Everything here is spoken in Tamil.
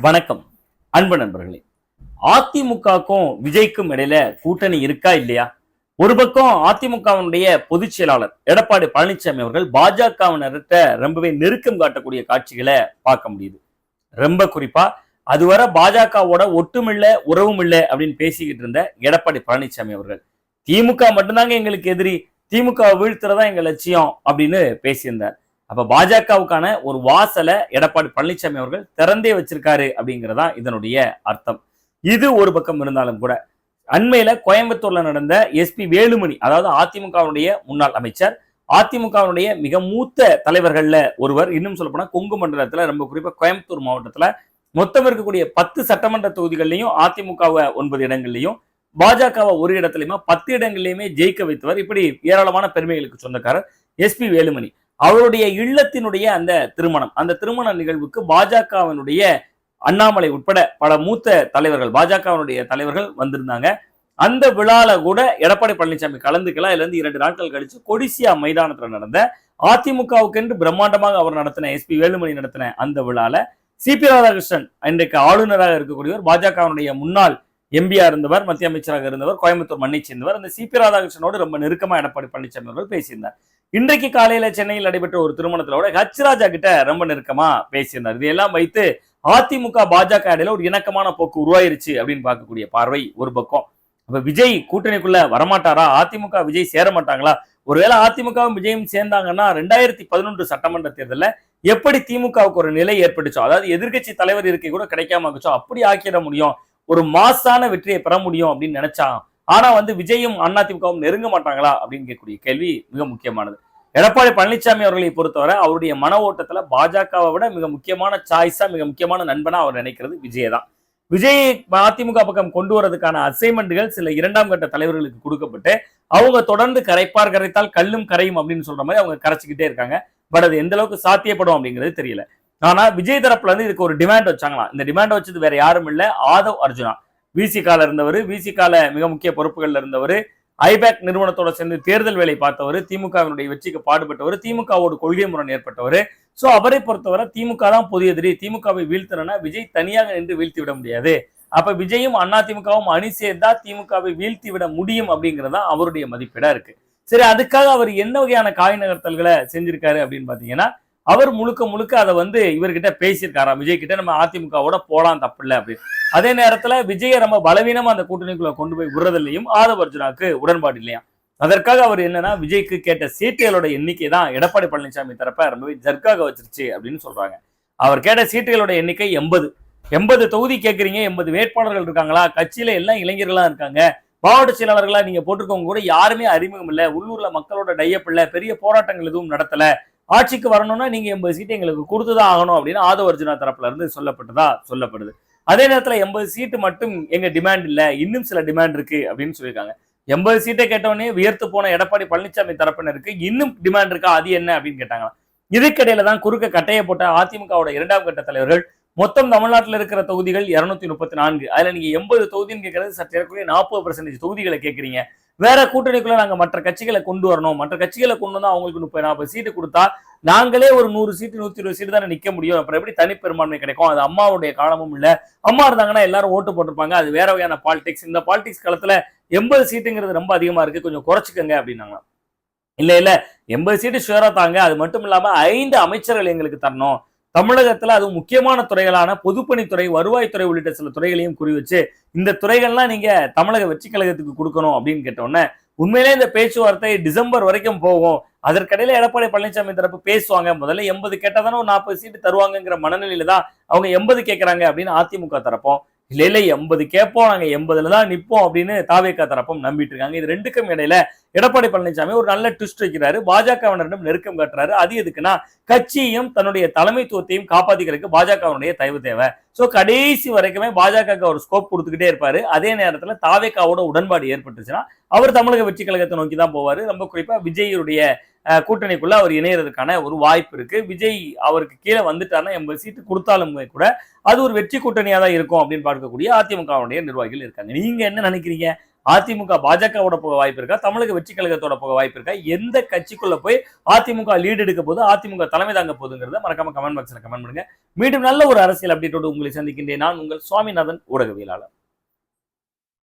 வணக்கம். அன்பு நண்பர்களே அதிமுகக்கும் விஜய்க்கும் இடையில கூட்டணி இருக்கா இல்லையா? ஒரு பக்கம் அதிமுகவினுடைய பொதுச் செயலாளர் எடப்பாடி பழனிசாமி அவர்கள் பாஜகவினர்கிட்ட ரொம்பவே நெருக்கம் காட்டக்கூடிய காட்சிகளை பார்க்க முடியுது. ரொம்ப குறிப்பா அதுவரை பாஜகவோட ஒட்டுமில்ல உறவும் இல்லை அப்படின்னு பேசிக்கிட்டு இருந்த எடப்பாடி பழனிசாமி அவர்கள். திமுக மட்டும்தாங்க எங்களுக்கு எதிரி திமுக வீழ்த்துறதா எங்க லட்சியம் அப்படின்னு பேசியிருந்தார். அப்ப பாஜகவுக்கான ஒரு வாசலை எடப்பாடி பழனிசாமி அவர்கள் திறந்தே வச்சிருக்காரு அப்படிங்கிறதா இதனுடைய அர்த்தம். இது ஒரு பக்கம் இருந்தாலும் கூட அண்மையில கோயம்புத்தூர்ல நடந்த எஸ்பி வேலுமணி அதாவது அதிமுகவுடைய முன்னாள் அமைச்சர் அதிமுகவுடைய மிக மூத்த தலைவர்கள்ல ஒருவர் இன்னும் சொல்ல போனா கொங்கு மண்டலத்துல ரொம்ப குறிப்பா கோயம்புத்தூர் மாவட்டத்துல மொத்தம் இருக்கக்கூடிய பத்து சட்டமன்ற தொகுதிகள்லையும் அதிமுகவை ஒன்பது இடங்கள்லையும் பாஜகவை ஒரு இடத்துலையுமே பத்து இடங்கள்லையுமே ஜெயிக்க வைத்தவர் இப்படி ஏராளமான பெருமைகளுக்கு சொந்தக்காரர் எஸ்பி வேலுமணி. அவருடைய இல்லத்தினுடைய அந்த திருமணம். அந்த திருமண நிகழ்வுக்கு பாஜகவினுடைய அண்ணாமலை உட்பட பல மூத்த தலைவர்கள் பாஜகவினுடைய தலைவர்கள் வந்திருந்தாங்க. அந்த விழால கூட எடப்பாடி பழனிசாமி கலந்துக்கலாம் இதுல இருந்து இரண்டு நாட்கள் கழிச்சு கொடிசியா மைதானத்துல நடந்த அதிமுகவுக்கென்று பிரம்மாண்டமாக அவர் நடத்தின எஸ்பி வேலுமணி நடத்தின அந்த விழால சிபி ராதாகிருஷ்ணன் இன்றைக்கு ஆளுநராக இருக்கக்கூடியவர் பாஜகவினுடைய முன்னாள் எம்பியா இருந்தவர் மத்திய அமைச்சராக இருந்தவர் கோயம்புத்தூர் மண்ணை சேர்ந்தவர். அந்த சிபி ராதாகிருஷ்ணனோடு ரொம்ப நெருக்கமா எடப்பாடி பழனிசாமி அவர்கள் பேசியிருந்தார். இன்றைக்கு காலையில சென்னையில் நடைபெற்ற ஒரு திருமணத்துல கூட ஹச் ராஜா கிட்ட ரொம்ப நெருக்கமா பேசியிருந்தார். இதையெல்லாம் வைத்து அதிமுக பாஜக இடையில ஒரு இணக்கமான போக்கு உருவாயிருச்சு அப்படின்னு பார்க்கக்கூடிய பார்வை ஒரு பக்கம். அப்ப விஜய் கூட்டணிக்குள்ள வரமாட்டாரா? அதிமுக விஜய் சேர மாட்டாங்களா? ஒருவேளை அதிமுகவும் விஜயும் சேர்ந்தாங்கன்னா ரெண்டாயிரத்தி பதினொன்று சட்டமன்ற தேர்தலில் எப்படி திமுகவுக்கு ஒரு நிலை ஏற்பட்டுச்சோ அதாவது எதிர்க்கட்சி தலைவர் இருக்கை கூட கிடைக்காம ஆகுச்சோ அப்படி ஆக்கிட முடியும். ஒரு மாசான வெற்றியை பெற முடியும் அப்படின்னு நினைச்சான் ஆனா வந்து விஜயும் அதிமுகவும் நெருங்க மாட்டாங்களா அப்படின்னு கேட்கக்கூடிய கேள்வி மிக முக்கியமானது. எடப்பாடி பழனிசாமி அவர்களை பொறுத்தவரை அவருடைய மன ஓட்டத்துல பாஜகவை விட மிக முக்கியமான சாய்ஸா மிக முக்கியமான நண்பனா அவர் நினைக்கிறது விஜய் தான். விஜய் அதிமுக பக்கம் கொண்டு வரதுக்கான அசைன்மெண்ட்கள் சில இரண்டாம் கட்ட தலைவர்களுக்கு கொடுக்கப்பட்டு அவங்க தொடர்ந்து கரைப்பார் கரைத்தால் கல்லும் கரையும் அப்படின்னு சொல்ற மாதிரி அவங்க கரைச்சிக்கிட்டே இருக்காங்க. பட் அது எந்த அளவுக்கு சாத்தியப்படும் அப்படிங்கிறது தெரியல. ஆனா விஜய் தரப்புல இருந்து இதுக்கு ஒரு டிமாண்ட் வச்சாங்களாம். இந்த டிமாண்ட் வச்சது வேற யாரும் இல்ல. ஆதவ் அர்ஜுனா. விசிகால இருந்தவர் விசிகால மிக முக்கிய பொறுப்புகள்ல இருந்தவர் ஐபேக் நிறுவனத்தோட சேர்ந்து தேர்தல் வேலை பார்த்தவர் திமுகவினுடைய வெற்றிக்கு பாடுபட்டவர் திமுகவோட கொள்கை முரண் ஏற்பட்டவர். சோ அவரை பொறுத்தவரை திமுக தான் பொது எதிரி திமுகவை வீழ்த்தணும்னா விஜய் தனியாக நின்று வீழ்த்தி விட முடியாது. அப்ப விஜயும் அண்ணா திமுகவும் அணி சேர்ந்தா திமுகவை வீழ்த்தி விட முடியும் அப்படிங்கறதா அவருடைய மதிப்பீடா இருக்கு. சரி அதுக்காக அவர் என்ன வகையான காய் நகர்த்தல்களை செஞ்சிருக்காரு அப்படின்னு பாத்தீங்கன்னா அவர் முழுக்க முழுக்க அதை வந்து இவர்கிட்ட பேசியிருக்காராம். விஜய் கிட்ட நம்ம அதிமுகவோட போலாம் தப்பு இல்லை அப்படின்னு. அதே நேரத்துல விஜயை ரொம்ப பலவீனமா அந்த கூட்டணிக்குள்ள கொண்டு போய் விடுறதில்லையும் ஆதவ அர்ஜுனாக்கு உடன்பாடு இல்லையா? அதற்காக அவர் என்னன்னா விஜய்க்கு கேட்ட சீட்டுகளோட எண்ணிக்கை தான் எடப்பாடி பழனிசாமி தரப்ப ரொம்பவே ஜர்க்காக வச்சிருச்சு அப்படின்னு சொல்றாங்க. அவர் கேட்ட சீட்டுகளோட எண்ணிக்கை எண்பது. எண்பது தொகுதி கேட்குறீங்க எண்பது வேட்பாளர்கள் இருக்காங்களா? கட்சியில எல்லாம் இளைஞர்களா இருக்காங்க. மாவட்ட செயலாளர்களா நீங்க போட்டிருக்கவங்க கூட யாருமே அறிமுகம் இல்லை. உள்ளூர்ல மக்களோட டையப்பில்ல பெரிய போராட்டங்கள் எதுவும் நடத்தல. ஆட்சிக்கு வரணும்னா நீங்க எண்பது சீட்டு எங்களுக்கு கொடுத்துதான் ஆகணும் அப்படின்னு ஆதவ அர்ஜுனா தரப்புல இருந்து சொல்லப்பட்டதா சொல்லப்படுது. அதே நேரத்துல எண்பது சீட்டு மட்டும் எங்க டிமாண்ட் இல்லை. இன்னும் சில டிமாண்ட் இருக்கு அப்படின்னு சொல்லியிருக்காங்க. எண்பது சீட்டை கேட்டவொடனே உயர்த்து போன எடப்பாடி பழனிசாமி தரப்பினருக்கு இன்னும் டிமாண்ட் இருக்கா? அது என்ன? அப்படின்னு கேட்டாங்க இதுக்கிடையில தான் குறுக்க கட்டையை போட்ட அதிமுகவோட இரண்டாம் கட்ட தலைவர்கள் மொத்தம் தமிழ்நாட்டில் இருக்கிற தொகுதிகள் இருநூத்தி முப்பத்தி நான்கு. அதுல நீங்க எண்பது தொகுதின்னு கேட்கறது சற்று ஏற்கனவே நாற்பது பர்சன்டேஜ் தொகுதிகளை கேட்குறீங்க வேற கூட்டணிக்குள்ள நாங்க மற்ற கட்சிகளை கொண்டு வரணும். மற்ற கட்சிகளை கொண்டு வந்தா அவங்களுக்கு முப்பது நாற்பது சீட்டு கொடுத்தா நாங்களே ஒரு நூறு சீட்டு நூத்தி இருபது சீட்டு தானே நிக்க முடியும். அப்புறம் எப்படி தனிப்பெரும்பான்மை கிடைக்கும்? அது அம்மாவுடைய காலமும் இல்ல. அம்மா இருந்தாங்கன்னா எல்லாரும் ஓட்டு போட்டிருப்பாங்க. அது வேற வகையான பாலிடிக்ஸ் இந்த பாலிடிக்ஸ் காலத்துல எண்பது சீட்டுங்கிறது ரொம்ப அதிகமா இருக்கு. கொஞ்சம் குறைச்சிக்கங்க அப்படின்னாங்க இல்ல இல்ல. எண்பது சீட்டு ஷுவரா தாங்க. அது மட்டும் இல்லாம ஐந்து அமைச்சர்கள் எங்களுக்கு தரணும். தமிழகத்துல அது முக்கியமான துறைகளான பொதுப்பணித்துறை வருவாய்த்துறை உள்ளிட்ட சில துறைகளையும் குறி வச்சு இந்த துறைகள்லாம் நீங்க தமிழக வெற்றி கழகத்துக்கு கொடுக்கணும் அப்படின்னு கேட்டோன்னே உண்மையிலே இந்த பேச்சுவார்த்தை டிசம்பர் வரைக்கும் போகும். அதற்கிடையில எடப்பாடி பழனிசாமி தரப்பு பேசுவாங்க. முதல்ல எண்பது கேட்டால் தானே ஒரு நாற்பது சீட்டு தருவாங்கங்கிற மனநிலையில தான் அவங்க எண்பது கேட்கறாங்க அப்படின்னு அதிமுக தரப்போம். இல்ல இல்லை எண்பது கேட்போம் நாங்கள் எண்பதுல தான் நிற்போம் அப்படின்னு தாவேக்கா தரப்பும் நம்பிட்டு இருக்காங்க. இது ரெண்டுக்கும் இடையில எடப்பாடி பழனிசாமி ஒரு நல்ல ட்விஸ்ட் வைக்கிறாரு. பாஜகவினரிடம் நெருக்கம் காட்டுறாரு. அது எதுக்குன்னா கட்சியும் தன்னுடைய தலைமைத்துவத்தையும் காப்பாத்திக்கிறதுக்கு பாஜகவினுடைய தயவு தேவை. ஸோ கடைசி வரைக்குமே பாஜக ஒரு ஸ்கோப் கொடுத்துக்கிட்டே இருப்பாரு. அதே நேரத்தில் தாவேக்காவோட உடன்பாடு ஏற்பட்டுச்சுன்னா அவர் தமிழக வெற்றி கழகத்தை நோக்கி தான் போவார். ரொம்ப குறிப்பாக விஜயுடைய கூட்டணிக்குள்ள அவர் இணையறதுக்கான ஒரு வாய்ப்பு இருக்கு. விஜய் அவருக்கு கீழே வந்துட்டாருன்னா எண்பது சீட்டு கொடுத்தாலும் கூட அது ஒரு வெற்றி கூட்டணியாக தான் இருக்கும் அப்படின்னு பார்க்கக்கூடிய அதிமுகவுடைய நிர்வாகிகள் இருக்காங்க. நீங்க என்ன நினைக்கிறீங்க? அதிமுக பாஜகவோட போக வாய்ப்பு இருக்கா? தமிழக வெற்றி கழகத்தோட போக வாய்ப்பு இருக்கா? எந்த கட்சிக்குள்ள போய் அதிமுக லீடு எடுக்க போது அதிமுக தலைமை தாங்க போகுதுங்கிறத மறக்காம கமெண்ட் பாக்ஸ்ல கமெண்ட் பண்ணுங்க. மீண்டும் நல்ல ஒரு அரசியல் அப்டேட்டோடு உங்களை சந்திக்கின்றேன். நான் உங்கள் சுவாமிநாதன் ஊடகவியலாளர்.